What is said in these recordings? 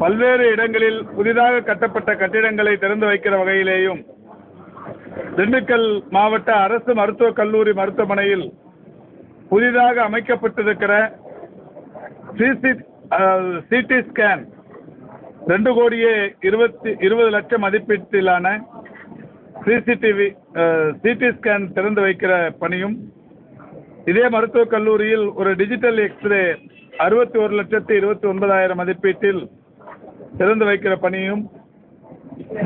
பல்வேறு இடங்களில் புதிதாக கட்டப்பட்ட கட்டிடங்களை திறந்து வைக்கிற வகையிலேயும் திண்டுக்கல் மாவட்ட அரசு மருத்துவக் கல்லூரி மருத்துவமனையில் புதிதாக அமைக்கப்பட்டிருக்கிற சிசி சிடி ஸ்கேன் ரெண்டு கோடியே இருபத்தி இருபது லட்சம் மதிப்பீட்டிலான சிசிடிவி சிடி ஸ்கேன் திறந்து வைக்கிற பணியும் இதே மருத்துவக் கல்லூரியில் ஒரு டிஜிட்டல் எக்ஸ்ரே அறுபத்தி ஒரு லட்சத்தி இருபத்தி ஒன்பதாயிரம் மதிப்பீட்டில் திறந்து வைக்கிற பணியும்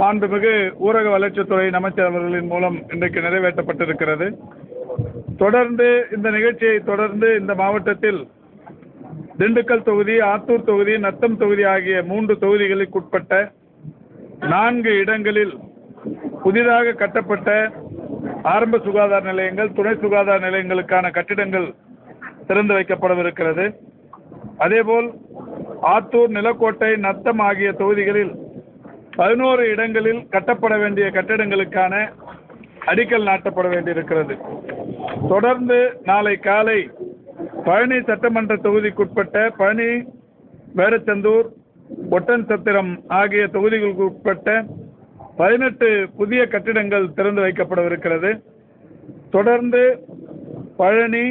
மாண்புமிகு ஊரக வளர்ச்சித்துறை அமைச்சர் அவர்களின் மூலம் இன்றைக்கு நிறைவேற்றப்பட்டிருக்கிறது. தொடர்ந்து இந்த நிகழ்ச்சியை தொடர்ந்து இந்த மாவட்டத்தில் திண்டுக்கல் தொகுதி ஆத்தூர் தொகுதி நத்தம் தொகுதி ஆகிய மூன்று தொகுதிகளுக்குட்பட்ட நான்கு இடங்களில் புதிதாக கட்டப்பட்ட ஆரம்ப சுகாதார நிலையங்கள் துணை சுகாதார நிலையங்களுக்கான கட்டிடங்கள் திறந்து வைக்கப்படவிருக்கிறது. அதேபோல் ஆத்தூர் நிலக்கோட்டை நத்தம் ஆகிய தொகுதிகளில் பதினோரு இடங்களில் கட்டப்பட வேண்டிய கட்டிடங்களுக்கான அடிக்கல் நாட்டப்பட வேண்டியிருக்கிறது. தொடர்ந்து நாளை காலை பழனி சட்டமன்ற தொகுதிக்குட்பட்ட பழனி வேடச்சந்தூர் ஒட்டன் சத்திரம் ஆகிய தொகுதிகளுக்கு உட்பட்ட பதினெட்டு புதிய கட்டிடங்கள் திறந்து வைக்கப்படவிருக்கிறது. தொடர்ந்து பழனி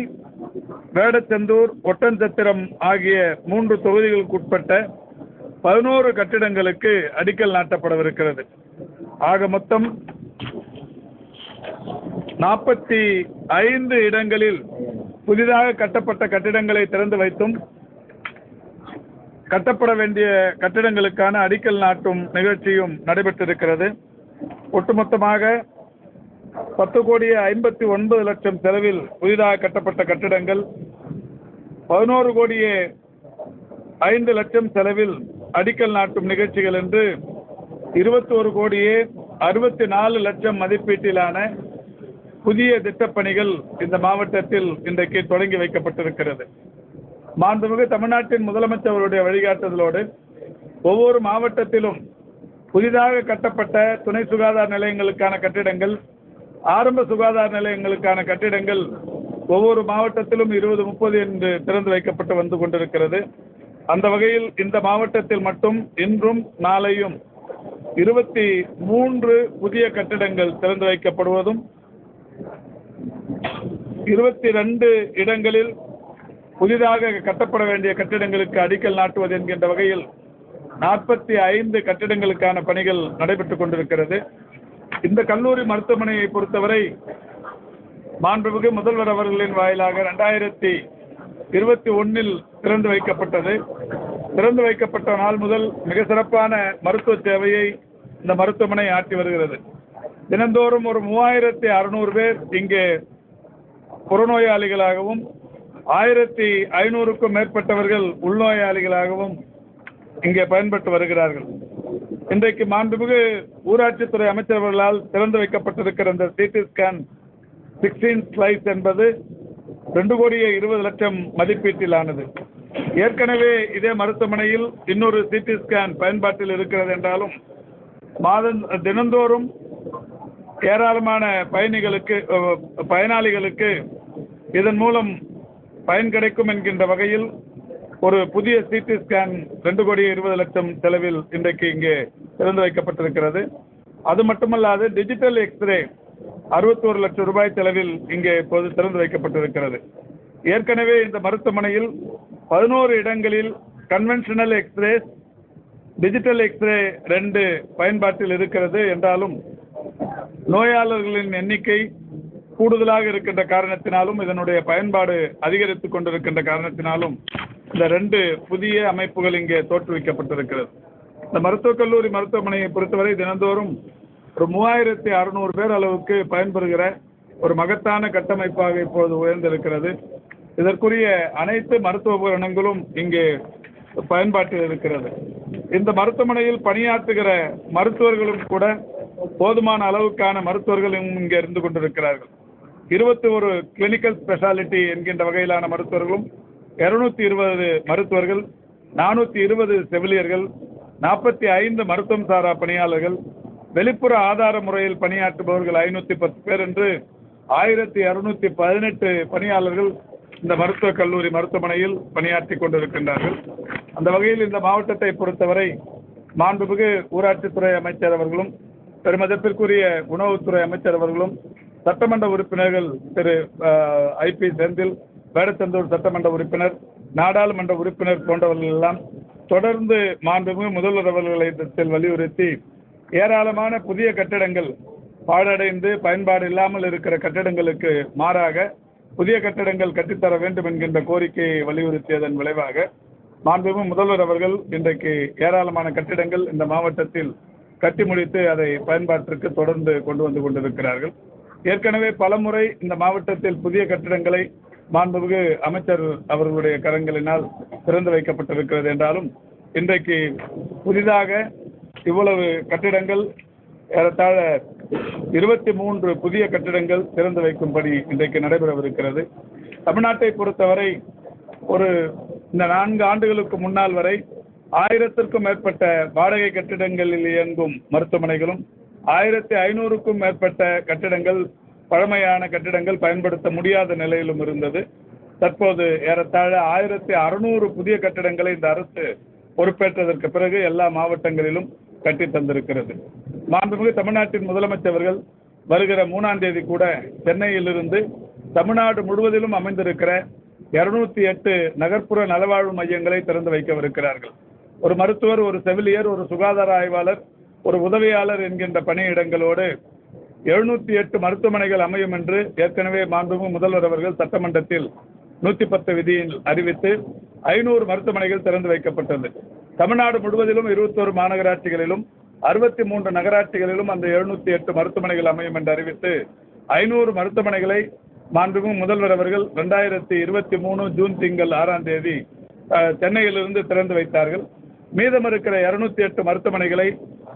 வேடச்சந்தூர் ஒட்டன்சத்திரம் ஆகிய மூன்று தொகுதிகளுக்கு உட்பட்ட பதினோரு கட்டிடங்களுக்கு அடிக்கல் நாட்டப்படவிருக்கிறது. ஆக மொத்தம் நாற்பத்தி ஐந்து இடங்களில் புதிதாக கட்டப்பட்ட கட்டிடங்களை திறந்து வைத்தும் கட்டப்பட வேண்டிய கட்டிடங்களுக்கான அடிக்கல் நாட்டும் நிகழ்ச்சியும் நடைபெற்றிருக்கிறது. ஒட்டுமொத்தமாக பத்து கோடியே ஐம்பத்தி ஒன்பது லட்சம் செலவில் புதிதாக கட்டப்பட்ட கட்டிடங்கள் பதினோரு கோடியே ஐந்து லட்சம் செலவில் அடிக்கல் நாட்டும் நிகழ்ச்சிகள் என்று இருபத்தோரு கோடியே அறுபத்தி நாலு லட்சம் மதிப்பீட்டிலான புதிய திட்டப்பணிகள் இந்த மாவட்டத்தில் இன்றைக்கு தொடங்கி வைக்கப்பட்டிருக்கிறது. மாண்புமிகு தமிழ்நாட்டின் முதலமைச்சர் வழிகாட்டுதலோடு ஒவ்வொரு மாவட்டத்திலும் புதிதாக கட்டப்பட்ட துணை சுகாதார நிலையங்களுக்கான கட்டிடங்கள் ஆரம்ப சுகாதார நிலையங்களுக்கான கட்டிடங்கள் ஒவ்வொரு மாவட்டத்திலும் இருபது முப்பது என்று திறந்து வைக்கப்பட்டு வந்து கொண்டிருக்கிறது. அந்த வகையில் இந்த மாவட்டத்தில் மட்டும் இன்றும் நாளையும் இருபத்தி மூன்று புதிய கட்டிடங்கள் திறந்து வைக்கப்படுவதும் இருபத்தி ரெண்டு இடங்களில் புதிதாக கட்டப்பட வேண்டிய கட்டிடங்களுக்கு அடிக்கல் நாட்டுவது என்கின்ற வகையில் நாற்பத்தி ஐந்து கட்டிடங்களுக்கான பணிகள் நடைபெற்றுக் கொண்டிருக்கிறது. இந்த கல்லூரி மருத்துவமனையை பொறுத்தவரை மாண்புமிகு முதல்வர் அவர்களின் வாயிலாக ரெண்டாயிரத்தி இருபத்தி ஒன்னில் திறந்து வைக்கப்பட்டது. திறந்து வைக்கப்பட்ட நாள் முதல் மிக சிறப்பான மருத்துவ சேவையை இந்த மருத்துவமனை ஆற்றி வருகிறது. தினந்தோறும் ஒரு மூவாயிரத்தி அறுநூறு பேர் இங்கே புறநோயாளிகளாகவும் ஆயிரத்தி ஐநூறுக்கும் மேற்பட்டவர்கள் உள்நோயாளிகளாகவும் இங்கே பயன்பட்டு வருகிறார்கள். இன்றைக்கு மாண்புமிகு ஊராட்சித்துறை அமைச்சர் அவர்களால் திறந்து வைக்கப்பட்டிருக்கிற இந்த சிடி ஸ்கேன் சிக்ஸ்டீன் ஸ்லைஸ் என்பது ரெண்டு கோடியே இருபது லட்சம் மதிப்பீட்டிலானது. ஏற்கனவே இதே மருத்துவமனையில் இன்னொரு சிடி ஸ்கேன் பயன்பாட்டில் இருக்கிறது என்றாலும் மாதம் தினந்தோறும் ஏராளமான பயணிகளுக்கு பயனாளிகளுக்கு இதன் மூலம் பயன் கிடைக்கும் என்கின்ற வகையில் ஒரு புதிய சிடி ஸ்கேன் ரெண்டு கோடி இருபது லட்சம் செலவில் இன்றைக்கு இங்கே திறந்து வைக்கப்பட்டிருக்கிறது. அது மட்டுமல்லாது டிஜிட்டல் எக்ஸ்ரே அறுபத்தோரு லட்சம் ரூபாய் செலவில் இங்கே இப்போது திறந்து வைக்கப்பட்டிருக்கிறது. ஏற்கனவே இந்த மருத்துவமனையில் பதினோரு இடங்களில் கன்வென்ஷனல் எக்ஸ்ரே டிஜிட்டல் எக்ஸ்ரே ரெண்டு பயன்பாட்டில் இருக்கிறது. என்றாலும் நோயாளர்களின் எண்ணிக்கை கூடுதலாக இருக்கின்ற காரணத்தினாலும் இதனுடைய பயன்பாடு அதிகரித்துக் கொண்டிருக்கின்ற காரணத்தினாலும் இந்த ரெண்டு புதிய அமைப்புகள் இங்கே தோற்றுவிக்கப்பட்டிருக்கிறது. இந்த மருத்துவக் கல்லூரி மருத்துவமனையை பொறுத்தவரை தினந்தோறும் ஒரு மூவாயிரத்தி அறுநூறு பேர் அளவுக்கு பயன்பெறுகிற ஒரு மகத்தான கட்டமைப்பாக இப்போது உயர்ந்திருக்கிறது. இதற்குரிய அனைத்து மருத்துவ உபகரணங்களும் இங்கே பயன்பாட்டில் இருக்கிறது. இந்த மருத்துவமனையில் பணியாற்றுகிற மருத்துவர்களும் கூட போதுமான அளவுக்கான மருத்துவர்களும் இங்கே இருந்து கொண்டிருக்கிறார்கள். இருபத்தி ஒரு கிளினிக்கல் ஸ்பெஷாலிட்டி என்கின்ற வகையிலான மருத்துவர்களும் இருநூத்தி இருபது மருத்துவர்கள் நானூற்றி இருபது செவிலியர்கள் நாற்பத்தி ஐந்து மருத்துவம் சாரா பணியாளர்கள் வெளிப்புற ஆதார முறையில் பணியாற்றுபவர்கள் ஐநூற்றி பத்து பேர் என்று ஆயிரத்தி இரநூத்தி பதினெட்டு பணியாளர்கள் இந்த மருத்துவக் கல்லூரி மருத்துவமனையில் பணியாற்றி கொண்டிருக்கின்றார்கள். அந்த வகையில் இந்த மாவட்டத்தை பொறுத்தவரை மாண்புமிகு ஊராட்சித்துறை அமைச்சர் அவர்களும் பெருமதிப்பிற்குரிய உணவுத்துறை அமைச்சர் அவர்களும் சட்டமன்ற உறுப்பினர்கள் திரு ஐபி செந்தில் வேடச்சந்தூர் சட்டமன்ற உறுப்பினர் நாடாளுமன்ற உறுப்பினர் போன்றவர்கள் எல்லாம் தொடர்ந்து மாண்புமிகு முதல்வர் அவர்களிடத்தில் வலியுறுத்தி ஏராளமான புதிய கட்டிடங்கள் பாழடைந்து பயன்பாடு இல்லாமல் இருக்கிற கட்டிடங்களுக்கு மாறாக புதிய கட்டிடங்கள் கட்டித்தர வேண்டும் என்கின்ற கோரிக்கையை வலியுறுத்தியதன் விளைவாக மாண்புமிகு முதல்வர் அவர்கள் இன்றைக்கு ஏராளமான கட்டிடங்கள் இந்த மாவட்டத்தில் கட்டி முடித்து அதை பயன்பாட்டிற்கு தொடர்ந்து கொண்டு வந்து கொண்டிருக்கிறார்கள். ஏற்கனவே பலமுறை இந்த மாவட்டத்தில் புதிய கட்டிடங்களை மாண்புமிகு அமைச்சர் அவர்களுடைய கரங்களினால் திறந்து வைக்கப்பட்டிருக்கிறது என்றாலும் இன்றைக்கு புதிதாக இவ்வளவு கட்டிடங்கள் ஏறத்தாழ இருபத்தி மூன்று புதிய கட்டிடங்கள் திறந்து வைக்கும்படி இன்றைக்கு நடைபெறவிருக்கிறது. தமிழ்நாட்டை பொறுத்தவரை ஒரு இந்த நான்கு ஆண்டுகளுக்கு முன்னால் வரை ஆயிரத்திற்கும் மேற்பட்ட வாடகை கட்டிடங்களில் இயங்கும் மருத்துவமனைகளும் ஆயிரத்தி ஐநூறுக்கும் மேற்பட்ட கட்டிடங்கள் பழமையான கட்டிடங்கள் பயன்படுத்த முடியாத நிலையிலும் இருந்தது. தற்போது ஏறத்தாழ ஆயிரத்தி அறுநூறு புதிய கட்டிடங்களை இந்த அரசு பொறுப்பேற்றதற்கு பிறகு எல்லா மாவட்டங்களிலும் கட்டி தந்திருக்கிறது. மாண்புமிகு தமிழ்நாட்டின் முதலமைச்சர்கள் வருகிற மூணாம் தேதி கூட சென்னையிலிருந்து தமிழ்நாடு முழுவதிலும் அமைந்திருக்கிற இருநூத்தி எட்டு நகர்ப்புற நலவாழ்வு மையங்களை திறந்து வைக்கவிருக்கிறார்கள். ஒரு மருத்துவர் ஒரு செவிலியர் ஒரு சுகாதார ஆய்வாளர் ஒரு உதவியாளர் என்கின்ற பணியிடங்களோடு எழுநூத்தி எட்டு மருத்துவமனைகள் அமையும் என்று ஏற்கனவே மாண்புமிகு முதல்வர் அவர்கள் சட்டமன்றத்தில் நூத்தி பத்து விதியில் அறிவித்து ஐநூறு மருத்துவமனைகள் திறந்து வைக்கப்பட்டது. தமிழ்நாடு முழுவதிலும் இருபத்தோரு மாநகராட்சிகளிலும் அறுபத்தி மூன்று நகராட்சிகளிலும் அந்த எழுநூத்தி எட்டு மருத்துவமனைகள் அமையும் என்று அறிவித்து ஐநூறு மருத்துவமனைகளை மாண்புமிகு முதல்வர் அவர்கள் ரெண்டாயிரத்தி இருபத்தி மூணு ஜூன் திங்கள் ஆறாம் தேதி சென்னையிலிருந்து திறந்து வைத்தார்கள். மீதம் இருக்கிற இருநூத்தி எட்டு மருத்துவமனைகளை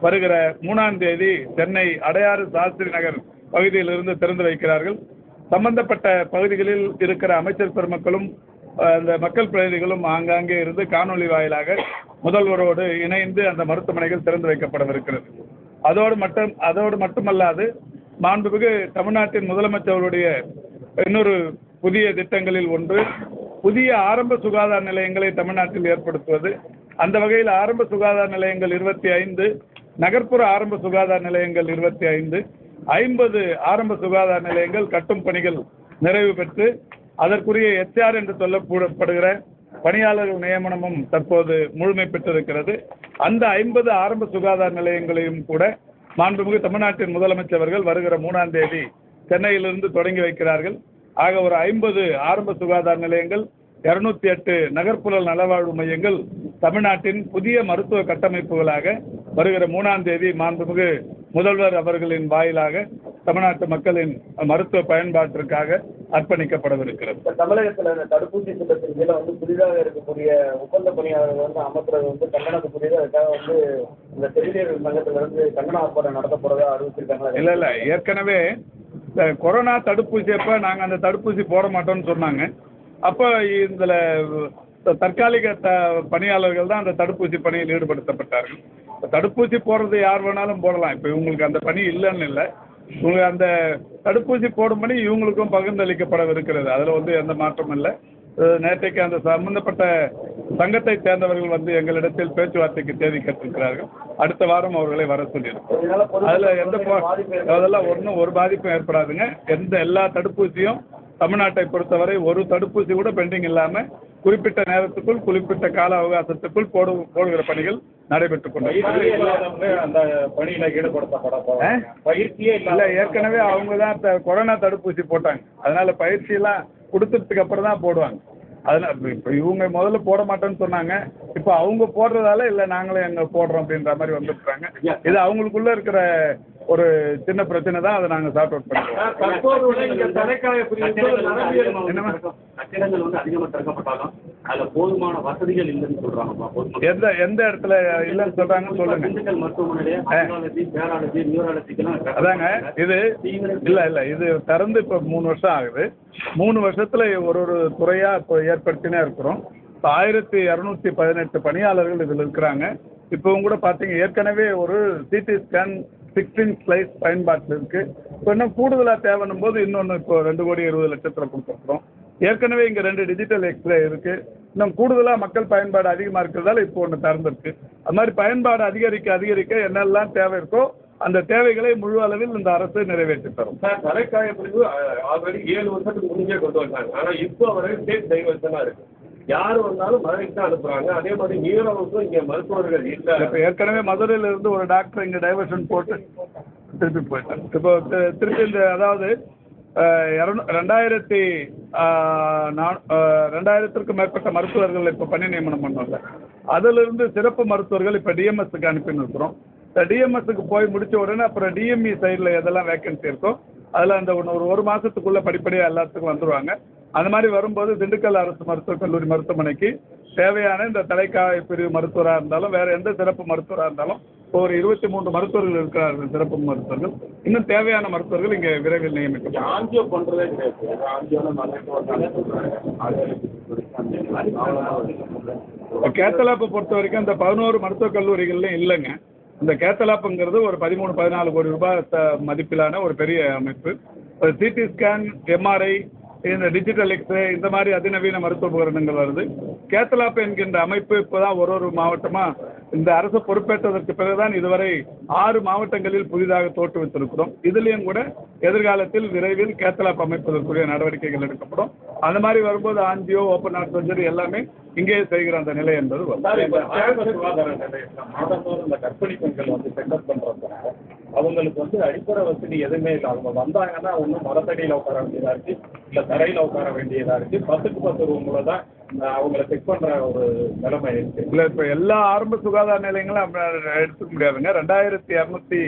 வருகிற மூணாம் தேதி சென்னை அடையாறு சாஸ்திரி நகர் பகுதியிலிருந்து திறந்து வைக்கிறார்கள். சம்பந்தப்பட்ட பகுதிகளில் இருக்கிற அமைச்சர் பெருமக்களும் அந்த மக்கள் பிரதிநிதிகளும் ஆங்காங்கே இருந்து காணொலி வாயிலாக முதல்வரோடு இணைந்து அந்த மருத்துவமனைகள் திறந்து வைக்கப்படவிருக்கிறது அதோடு மட்டும் அதோடு மட்டுமல்லாது மாண்புமிகு தமிழ்நாட்டின் முதலமைச்சருடைய இன்னொரு புதிய திட்டங்களில் ஒன்று புதிய ஆரம்ப சுகாதார நிலையங்களை தமிழ்நாட்டில் ஏற்படுத்துவது. அந்த வகையில் ஆரம்ப சுகாதார நிலையங்கள் இருபத்தி ஐந்து நகர்ப்புற ஆரம்ப சுகாதார நிலையங்கள் இருபத்தி ஐந்து ஐம்பது ஆரம்ப சுகாதார நிலையங்கள் கட்டும் பணிகள் நிறைவு பெற்று அதற்குரிய எச்ஆர் என்று சொல்லப்படுகிற பணியாளர்கள் நியமனமும் தற்போது முழுமை பெற்றிருக்கிறது. அந்த ஐம்பது ஆரம்ப சுகாதார நிலையங்களையும் கூட மாண்புமிகு தமிழ்நாட்டின் முதலமைச்சர்கள் வருகிற மூணாம் தேதி சென்னையிலிருந்து தொடங்கி வைக்கிறார்கள். ஆக ஒரு ஐம்பது ஆரம்ப சுகாதார நிலையங்கள் இருநூத்தி எட்டு நகர்ப்புற நலவாழ்வு மையங்கள் தமிழ்நாட்டின் புதிய மருத்துவ கட்டமைப்புகளாக வருகிற மூணாம் தேதி மாண்புமிகு முதல்வர் அவர்களின் வாயிலாக தமிழ்நாட்டு மக்களின் மருத்துவ பயன்பாட்டிற்காக அர்ப்பணிக்கப்படவிருக்கிறது. தமிழகத்துல இந்த தடுப்பூசி திட்டத்தின் கீழ வந்து புதிதாக இருக்கக்கூடிய ஒப்பந்த பணியாளர்கள் வந்து அமர்த்துறது வந்து கண்டனத்துக்குரியது அதுக்காக வந்து இந்த செவிலியர் சங்கத்துல இருந்து கண்டன ஆர்ப்பாட்டம் நடத்த போறதா அறிவிச்சிருக்காங்க இல்லை இல்லை. ஏற்கனவே இந்த கொரோனா தடுப்பூசி அப்போ நாங்கள் அந்த தடுப்பூசி போட மாட்டோம்னு சொன்னாங்க. அப்போ இதில் தற்காலிக த பணியாளர்கள் தான் அந்த தடுப்பூசி பணியில் ஈடுபடுத்தப்பட்டார்கள். இப்போ தடுப்பூசி போடுறது யார் வேணாலும் போடலாம். இப்போ இவங்களுக்கு அந்த பணி இல்லைன்னு இல்லை. உங்களுக்கு அந்த தடுப்பூசி போடும் பணி இவங்களுக்கும் பகிர்ந்தளிக்கப்படவிருக்கிறது. அதில் வந்து எந்த மாற்றமும் இல்லை. நேற்றைக்கு அந்த சம்பந்தப்பட்ட சங்கத்தை சேர்ந்தவர்கள் வந்து எங்களிடத்தில் பேச்சுவார்த்தைக்கு தேதி கேட்டிருக்கிறார்கள். அடுத்த வாரம் அவர்களை வர சொல்லியிருக்கோம். அதில் எந்த அதெல்லாம் ஒன்றும் ஒரு பாதிப்பும் ஏற்படாதுங்க. எந்த எல்லா தடுப்பூசியும் தமிழ்நாட்டை பொறுத்தவரை ஒரு தடுப்பூசி கூட பெண்டிங் இல்லாம குறிப்பிட்ட நேரத்துக்குள் குறிப்பிட்ட கால அவகாசத்துக்குள் போடு போடுகிற பணிகள் நடைபெற்றுக் கொண்டிருக்கிறது அந்த பணியில ஈடுபடுத்தப்பட பயிற்சியே இல்ல ஏற்கனவே அவங்க தான் த- கொரோனா தடுப்பூசி போட்டாங்க. அதனால பயிற்சி எல்லாம் கொடுத்ததுக்கு அப்புறம் தான் போடுவாங்க. அதனால இப்ப- இவங்க முதல்ல போட மாட்டேன்னு சொன்னாங்க. இப்போ அவங்க போடுறதால இல்ல நாங்களும் எங்க போடுறோம் அப்படின்ற மாதிரி வந்துருக்காங்க இது அவங்களுக்குள்ள இருக்கிற ஒரு சின்ன பிரச்சனை தான் அதை நாங்க சார்ட் அவுட் திறக்கப்பட்டாலும் அதுல போதுமான வசதிகள் இல்லைன்னு பொதுமக்கள். எந்த எந்த இடத்துல இல்லைன்னு சொல்றாங்கன்னு சொல்லுங்க. திண்டுக்கல் மருத்துவமனையில அதாங்க இது இல்ல இல்ல இது திறந்து இப்ப மூணு வருஷம் ஆகுது. மூணு வருஷத்துல ஒரு ஒரு துறையா இப்போ ஏற்படுத்தினே இருக்கிறோம். இப்போ ஆயிரத்தி இரநூத்தி பதினெட்டு பணியாளர்கள் இதில் இருக்கிறாங்க. இப்போவும் கூட பார்த்தீங்க ஏற்கனவே ஒரு சிடி ஸ்கேன் சிக்ஸ்டீன் ஸ்லைஸ் பயன்பாட்டில் இருக்கு இப்போ இன்னும் கூடுதலாக தேவைன்னும் போது இன்னொன்று இப்போ ரெண்டு கோடி இருபது லட்சத்தில் கொடுத்துருக்குறோம் ஏற்கனவே இங்கே ரெண்டு டிஜிட்டல் எக்ஸ்ரே இருக்கு. இன்னும் கூடுதலாக மக்கள் பயன்பாடு அதிகமாக இருக்கிறதால இப்போ ஒன்று திறந்துருக்கு. அது மாதிரி பயன்பாடு அதிகரிக்க அதிகரிக்க என்னெல்லாம் தேவை இருக்கோ அந்த தேவைகளை முழு அளவில் இந்த அரசு நிறைவேற்றி தரும். சார் தலைக்காய பிரிவு ஆல்ரெடி ஏழு வருஷத்துக்கு முன்னே கொண்டு வந்தாங்க. ஆனால் இப்போ வரை ஸ்டேட் டைவர்ஷனாக இருக்கு. யார் வந்தாலும் மதுரைக்கு தான் அனுப்புறாங்க. அதே மாதிரி நீரவுக்கும் இங்க மருத்துவர்கள் இல்லை இப்போ ஏற்கனவே மதுரையில இருந்து ஒரு டாக்டர் இங்கே டைவர்ஷன் போட்டு திருப்பி போயிட்டாங்க இப்போ திருப்பி இந்த அதாவது இரநூ ரெண்டாயிரத்தி நான் ரெண்டாயிரத்திற்கும் மேற்பட்ட மருத்துவர்கள் இப்போ பணி நியமனம் பண்ணோம்ல அதிலிருந்து சிறப்பு மருத்துவர்கள் இப்போ டிஎம்எஸ்க்கு அனுப்பின்னு இருக்கிறோம் இந்த டிஎம்எஸ்க்கு போய் முடிச்ச உடனே அப்புறம் டிஎம்இ சைடில் எதெல்லாம் வேகன்சி இருக்கோ அதில் அந்த ஒன்று ஒரு ஒரு மாதத்துக்குள்ளே படிப்படியாக எல்லாத்துக்கும் வந்துருவாங்க. அந்த மாதிரி வரும்போது திண்டுக்கல் அரசு மருத்துவக் கல்லூரி மருத்துவமனைக்கு தேவையான இந்த தலைக்காய பிரிவு மருத்துவராக இருந்தாலும் வேறு எந்த சிறப்பு மருத்துவராக இருந்தாலும் இப்போ ஒரு இருபத்தி மூன்று மருத்துவர்கள் இருக்கிறார்கள் சிறப்பு மருத்துவர்கள். இன்னும் தேவையான மருத்துவர்கள் இங்கே விரைவில் நியமிக்கப்படும். ஆஞ்சியோ பண்றதே கிடையாது. கேத்தலாப்பை பொறுத்த வரைக்கும் இந்த பதினோரு மருத்துவக் கல்லூரிகள்லையும் இல்லைங்க. இந்த கேத்தலாப்புங்கிறது ஒரு பதிமூணு பதினாலு கோடி ரூபாய் த- மதிப்பிலான ஒரு பெரிய அமைப்பு. சிடி ஸ்கேன் எம்ஆர்ஐ இந்த டிஜிட்டல் எக்ஸ்ரே இந்த மாதிரி அதிநவீன மருத்துவ உபகரணங்கள் வருது. கேத்தலாப் என்கின்ற அமைப்பு இப்போதான் ஒரு ஒரு மாவட்டமாக இந்த அரசு பொறுப்பேற்றதற்கு பிறகுதான் இதுவரை ஆறு மாவட்டங்களில் புதிதாக தோற்றுவித்திருக்கிறோம் இதுலேயும் கூட எதிர்காலத்தில் விரைவில் கேத்தலாப் அமைப்பதற்குரிய நடவடிக்கைகள் எடுக்கப்படும். அந்த மாதிரி வரும்போது ஆஞ்சியோ ஓப்பன் ஹார்ட் சர்ஜரி எல்லாமே இங்கேயே செய்கிற அந்த நிலை என்பது இந்த கர்ப்பிணி பெண்கள் வந்து அவங்களுக்கு வந்து அடிப்படை வசதி எதுவுமே இல்லை. அவங்க வந்தாங்கன்னா ஒன்றும் மரத்தடியில் உட்கார வேண்டியதா இருக்கு இல்லை தரையில் உட்கார வேண்டியதா இருக்கு. பத்துக்கு பத்து ரூம்ல தான் அவங்கள செக் பண்ற ஒரு நிலைமை இருக்கு. இல்லை இப்போ எல்லா ஆரம்ப சுகாதார நிலையங்களும் அப்படி எடுத்துக்க முடியாதுங்க. ரெண்டாயிரத்தி இரநூத்தி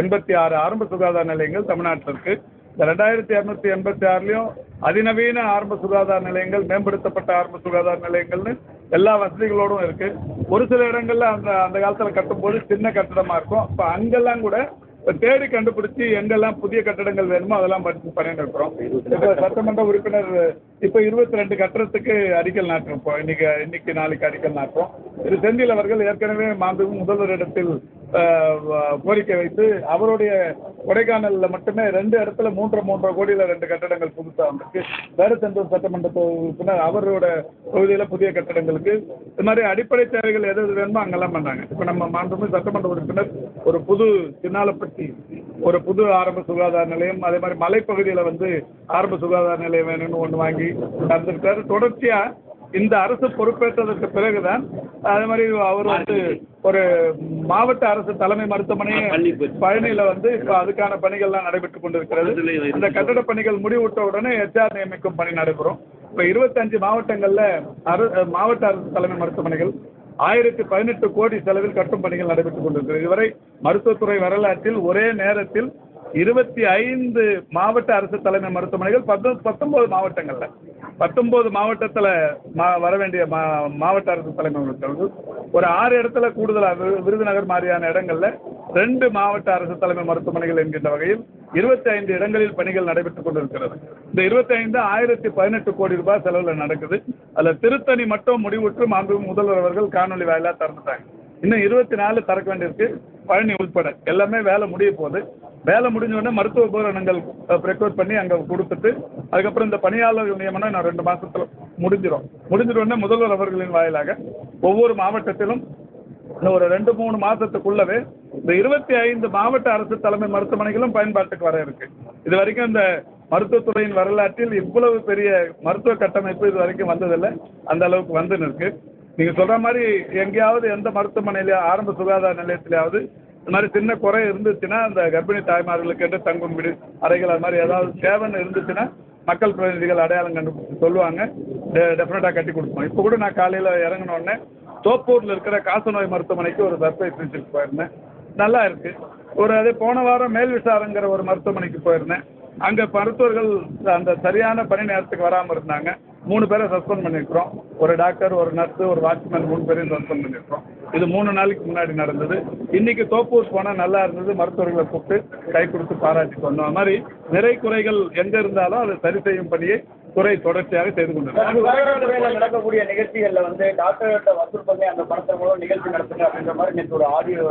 எண்பத்தி ஆறு ஆரம்ப சுகாதார நிலையங்கள் தமிழ்நாட்டில் இருக்கு. இந்த ரெண்டாயிரத்தி இரநூத்தி எண்பத்தி ஆறுலையும் அதிநவீன ஆரம்ப சுகாதார நிலையங்கள் மேம்படுத்தப்பட்ட ஆரம்ப சுகாதார நிலையங்கள்னு எல்லா வசதிகளோடும் இருக்கு. ஒரு சில இடங்கள்ல அந்த அந்த காலத்தில் கட்டும்போது சின்ன கட்டடமா இருக்கும். அப்போ அங்கெல்லாம் கூட தேடி கண்டுபிடிச்சி எங்கெல்லாம் புதிய கட்டடங்கள் வேணுமோ அதெல்லாம் படித்து பண்ணிட்டு இருக்கிறோம். இப்போ சட்டமன்ற உறுப்பினர் இப்போ இருபத்தி ரெண்டு கட்டடத்துக்கு அடிக்கல் நாட்டிருப்போம் இன்னைக்கு இன்னைக்கு நாளைக்கு அடிக்கல் நாட்டுறோம். திரு செந்தில் அவர்கள் ஏற்கனவே மாண்புமிகு முதல்வரிடத்தில் இடத்தில் கோரிக்கை வைத்து அவருடைய கொடைக்கானல்ல மட்டுமே ரெண்டு இடத்துல மூன்றரை மூன்றரை கோடியில ரெண்டு கட்டடங்கள் புதுசா வந்திருக்கு. வேடச்சந்தூர் சட்டமன்ற உறுப்பினர் அவரோட தொகுதியில புதிய கட்டடங்களுக்கு. இது மாதிரி அடிப்படை தேவைகள் எது எது வேணுமோ அங்கெல்லாம் பண்ணாங்க இப்போ நம்ம மாண்புமிகு சட்டமன்ற உறுப்பினர் ஒரு புது சின்னாலப்பட்டி ஒரு புது ஆரம்ப சுகாதார நிலையம் அதே மாதிரி மலைப்பகுதியில் வந்து ஆரம்ப சுகாதார நிலையம் வேணும்னு ஒன்று வாங்கி நடந்துருக்காரு தொடர்ச்சியா இந்த அரசு பொறுப்பேற்றதற்கு பிறகுதான் அதே மாதிரி அவர் வந்து ஒரு மாவட்ட அரசு தலைமை மருத்துவமனையை பழனியில வந்து இப்போ அதுக்கான பணிகள்லாம் நடைபெற்றுக் கொண்டிருக்கிறது. அந்த கட்டட பணிகள் முடிவுற்ற உடனே எச்ஆர் நியமிக்கும் பணி நடைபெறும். இப்போ இருபத்தஞ்சு மாவட்டங்கள்ல அரு மாவட்ட அரசு தலைமை மருத்துவமனைகள் ஆயிரத்தி பதினெட்டு கோடி செலவில் கட்டும் பணிகள் நடைபெற்றுக் கொண்டிருக்கிறது. இதுவரை மருத்துவத்துறை வரலாற்றில் ஒரே நேரத்தில் இருபத்தி ஐந்து மாவட்ட அரசு தலைமை மருத்துவமனைகள் பத்து பத்தொன்பது மாவட்டங்கள்ல. பத்தொன்பது மாவட்டத்தில் மா வர வேண்டிய மா மாவட்ட அரசு தலைமைகளுக்கு ஒரு ஆறு இடத்துல கூடுதலாக விரு- விருதுநகர் மாதிரியான இடங்கள்ல ரெண்டு மாவட்ட அரசு தலைமை மருத்துவமனைகள் என்கின்ற வகையில் இருபத்தி ஐந்து இடங்களில் பணிகள் நடைபெற்றுக் கொண்டிருக்கிறது. இந்த இருபத்தி ஐந்து ஆயிரத்தி பதினெட்டு கோடி ரூபாய் செலவில் நடக்குது. அதில் திருத்தணி மட்டும் முடிவுற்று மாண்பு முதல்வர் அவர்கள் காணொலி வாயிலாக திறந்துட்டாங்க. இன்னும் இருபத்தி நாலு திறக்க வேண்டியிருக்கு. பழனி உட்பட எல்லாமே வேலை முடிய போகுது. வேலை முடிஞ்ச உடனே மருத்துவ உபகரணங்கள் ப்ரிப்பேர் பண்ணி அங்கே கொடுத்துட்டு அதுக்கப்புறம் இந்த பணியாளர்கள் நியமனம் நான் ரெண்டு மாதத்தில் முடிஞ்சிடும் முடிஞ்சிட்ட உடனே முதல்வர் அவர்களின் வாயிலாக ஒவ்வொரு மாவட்டத்திலும் இந்த ஒரு ரெண்டு மூணு மாதத்துக்குள்ளவே இந்த இருபத்தி ஐந்து மாவட்ட அரசு தலைமை மருத்துவமனைகளும் பயன்பாட்டுக்கு வர இருக்கு. இது வரைக்கும் இந்த மருத்துவத்துறையின் வரலாற்றில் இவ்வளவு பெரிய மருத்துவ கட்டமைப்பு இது வரைக்கும் வந்ததில்லை. அந்த அளவுக்கு வந்து நிற்கு. நீங்க சொல்ற மாதிரி எங்கேயாவது எந்த மருத்துவமனையில ஆரம்ப சுகாதார நிலையத்திலேயாவது இந்த மாதிரி சின்ன குறை இருந்துச்சுன்னா அந்த கர்ப்பிணி தாய்மார்களுக்கு என்று தங்கும் விடு அறைகள் அது மாதிரி ஏதாவது தேவைன்னு இருந்துச்சுன்னா மக்கள் பிரதிநிதிகள் அடையாளம் கண்டு சொல்லுவாங்க. டெஃபினட்டாக கட்டி கொடுப்போம். இப்போ கூட நான் காலையில் இறங்கினோடனே தோப்பூரில் இருக்கிற காசநோய் மருத்துவமனைக்கு ஒரு சர்ப்ரைஸ் விசிட் போயிருந்தேன். நல்லா இருக்கு. ஒரு அதே போன வாரம் மேல் விசாரங்கிற ஒரு மருத்துவமனைக்கு போயிருந்தேன். அங்கே மருத்துவர்கள் அந்த சரியான பணி நேரத்துக்கு வராமல் இருந்தாங்க. மூணு பேரை சஸ்பெண்ட் பண்ணியிருக்கிறோம் ஒரு டாக்டர் ஒரு நர்ஸு ஒரு வாட்ச்மேன் மூணு பேரையும் சஸ்பெண்ட் பண்ணியிருக்கிறோம் இது மூணு நாளைக்கு முன்னாடி நடந்தது. இன்னைக்கு தோப்பூர் போனால் நல்லா இருந்தது. மருத்துவர்களை கூப்பிட்டு கை கொடுத்து பாராட்டிட்டு வந்தோம் அது மாதிரி நிறை குறைகள் எங்கே இருந்தாலும் அதை சரி செய்யும் பணியை துறை தொடர்ச்சியாக செய்து சுகாதாரத்துறையில நடக்கக்கூடிய நிகழ்ச்சிகள்ல வந்து டாக்டர்கிட்ட வசூல் பண்ணி அந்த பணத்தை மூலம் நிகழ்ச்சி நடத்துங்க அப்படின்ற மாதிரி நேற்று ஒரு ஆடியோ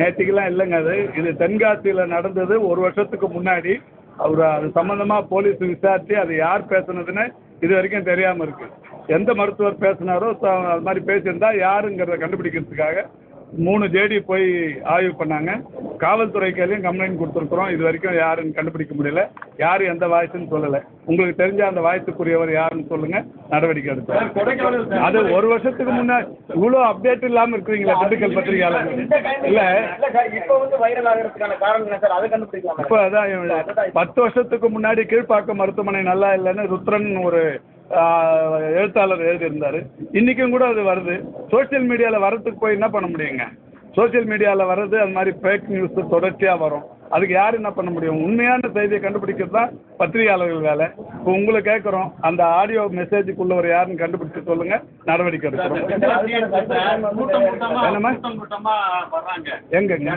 நேற்றுக்கெல்லாம் இல்லைங்க அது. இது தென்காசியில் நடந்தது. ஒரு வருஷத்துக்கு முன்னாடி அவர் அது சம்மந்தமாக போலீஸ் விசாரித்து அது யார் பேசுனதுன்னு இது வரைக்கும் தெரியாமல் இருக்கு. எந்த மருத்துவர் பேசினாரோ ச- அது மாதிரி பேசியிருந்தா யாருங்கிறத கண்டுபிடிக்கிறதுக்காக மூணு ஜேடி போய் ஆய்வு பண்ணாங்க. காவல்துறை கையிலையும் கம்ப்ளைண்ட் கொடுத்துருக்குறோம். இது வரைக்கும் யாருன்னு கண்டுபிடிக்க முடியல. யார் எந்த வாய்ஸ்ன்னு சொல்லலை. உங்களுக்கு தெரிஞ்ச அந்த வாய்ஸுக்குரியவர் யாருன்னு சொல்லுங்க. நடவடிக்கை எடுப்போம். அது ஒரு வருஷத்துக்கு முன்னாடி இவ்வளோ அப்டேட் இல்லாமல் இருக்கிறீங்களா திண்டுக்கல் பத்திரிகையாளர் இல்லை இப்போ அதான் பத்து வருஷத்துக்கு முன்னாடி கீழ்ப்பாக்கம் மருத்துவமனை நல்லா இல்லைன்னு ருத்ரன் ஒரு எழுத்தாளர் எழுதியிருந்தார். இன்றைக்கும் கூட அது வருது. சோஷியல் மீடியாவில் வர்றதுக்கு போய் என்ன பண்ண முடியுங்க? சோஷியல் மீடியாவில் வர்றது அது மாதிரி ஃபேக் நியூஸு தொடர்ச்சியாக வரும். அதுக்கு யார் என்ன பண்ண முடியும்? உண்மையான செய்தியை கண்டுபிடிக்கிறது தான் பத்திரிகையாளர்கள் வேலை. இப்போ உங்களை கேட்குறோம் அந்த ஆடியோ மெசேஜுக்குள்ளவர் யாருன்னு கண்டுபிடிச்சு சொல்லுங்கள் நடவடிக்கை எடுக்கிறோம். என்னம்மா? எங்கங்க?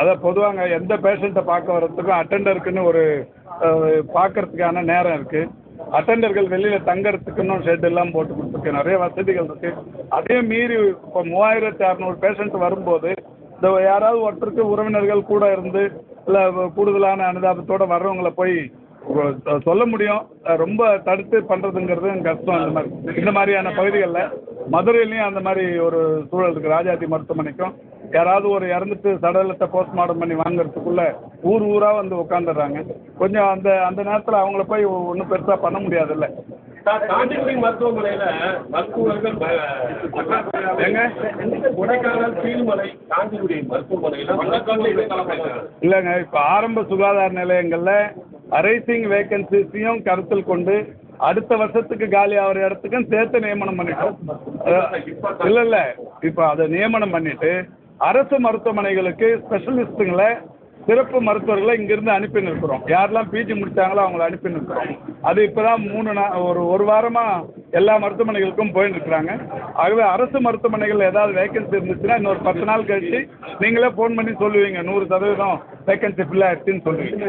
அதான் பொதுவாங்க எந்த பேஷண்ட்டை பார்க்க வர்றதுக்கும் அட்டெண்டருக்குன்னு ஒரு பார்க்கறதுக்கான நேரம் இருக்கு. அட்டெண்டர்கள் வெளியில் தங்கறதுக்குன்னு ஷெட் எல்லாம் போட்டு கொடுத்துருக்கு நிறைய வசதிகள் இருக்கு. அதே மீறி இப்போ மூவாயிரத்தி அறநூறு பேஷண்ட் வரும்போது இந்த யாராவது ஒருத்தருக்கு உறவினர்கள் கூட இருந்து இல்லை கூடுதலான அனுதாபத்தோட வர்றவங்கள போய் சொல்ல முடியும். ரொம்ப தடுத்து பண்ணுறதுங்கிறது கஷ்டம் இந்த மாதிரி. இந்த மாதிரியான பகுதிகளில் மதுரையிலையும் அந்த மாதிரி ஒரு சூழல் இருக்குது ராஜாஜி மருத்துவமனைக்கும் யாராவது ஒரு இறந்துட்டு சடலத்தை போஸ்ட்மார்ட்டம் பண்ணி வாங்குறதுக்குள்ள ஊர் ஊராக வந்து உட்காந்துடுறாங்க கொஞ்சம் அந்த அந்த நேரத்தில் அவங்கள போய் ஒன்றும் பெருசாக பண்ண முடியாதுல்ல. காஞ்சிபுரி மருத்துவமனையில மருத்துவர்கள் எங்க? கொடைக்கானல் கீழ்மலை காஞ்சிபுரி மருத்துவமனையில. மருத்துவர்கள் இல்லைங்க இப்போ ஆரம்ப சுகாதார நிலையங்களில் அரைசிங் வேகன்சிஸையும் கருத்தில் கொண்டு அடுத்த வருஷத்துக்கு காலி ஆகிற இடத்துக்கும் சேர்த்து நியமனம் பண்ணிட்டோம். இல்லை இல்லை. இப்போ அதை நியமனம் பண்ணிட்டு அரசு மருத்துவமனைகளுக்கு ஸ்பெஷலிஸ்ட்டுங்களை சிறப்பு மருத்துவர்களை இங்கேருந்து அனுப்பி இருக்கிறோம் யாரெல்லாம் பிஜி முடித்தாங்களோ அவங்களை அனுப்பி இருக்கிறோம் அது இப்போ தான் மூணு நாள் ஒரு ஒரு வாரமாக எல்லா மருத்துவமனைகளுக்கும் போயின்னு இருக்கிறாங்க. ஆகவே அரசு மருத்துவமனைகளில் ஏதாவது வேக்கன்சி இருந்துச்சுன்னா இன்னொரு பத்து நாள் கழித்து நீங்களே ஃபோன் பண்ணி சொல்லுவீங்க. நூறு சதவீதம் வேக்கன்சி ஃபில் ஆகிடுச்சின்னு சொல்லுவீங்க.